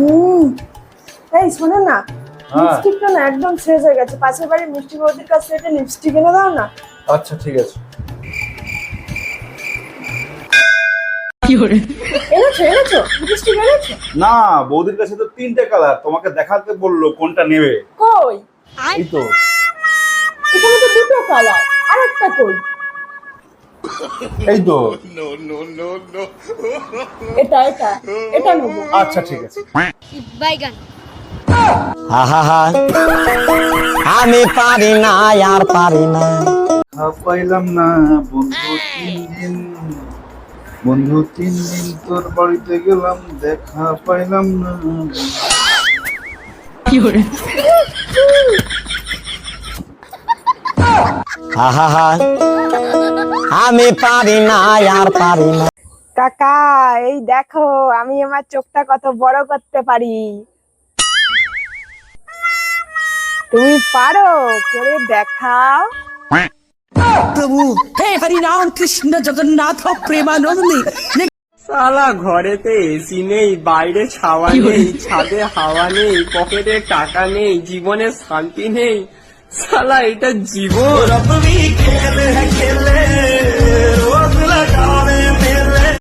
হুম। এই শোনো না হ্যাঁ। লিপস্টিকটা না একদম শেষ হয়ে গেছে। পাশের বাড়ির মিষ্টি বৌদির কাছ থেকে লিপস্টিক এনে দাও না। আচ্ছা ঠিক আছে। এনেছো এনেছো? লিপস্টিক এনেছো? না বৌদির কাছে তো তিনটে কালার তোমাকে দেখাতে বলল কোনটা নেবে। কই? এই তো। এখানে তো দুটো কালার আরেকটা কই? এই তো। এটা এটা এটা নেব। আচ্ছা ঠিক আছে। বাইগান আমি পারি না আর পারি না। পাইলাম না বন্ধু তিন দিন বন্ধু তিন দিন তোর বাড়িতে গেলাম দেখা পাইলাম না। আহা আমি পারি না আর পারি না। কাকা এই দেখো আমি আমার চোখটা কত বড় করতে পারি। তুমি পারো করে দেখাও। প্রভু হে হরিনাম কৃষ্ণ জগন্নাথ প্রেমানন্দে। সালা ঘরেতে এসি নেই বাইরে ছাওয়া নেই ছাদে হাওয়া নেই পকেটে টাকা নেই জীবনে শান্তি নেই। সালা এটা জীবন।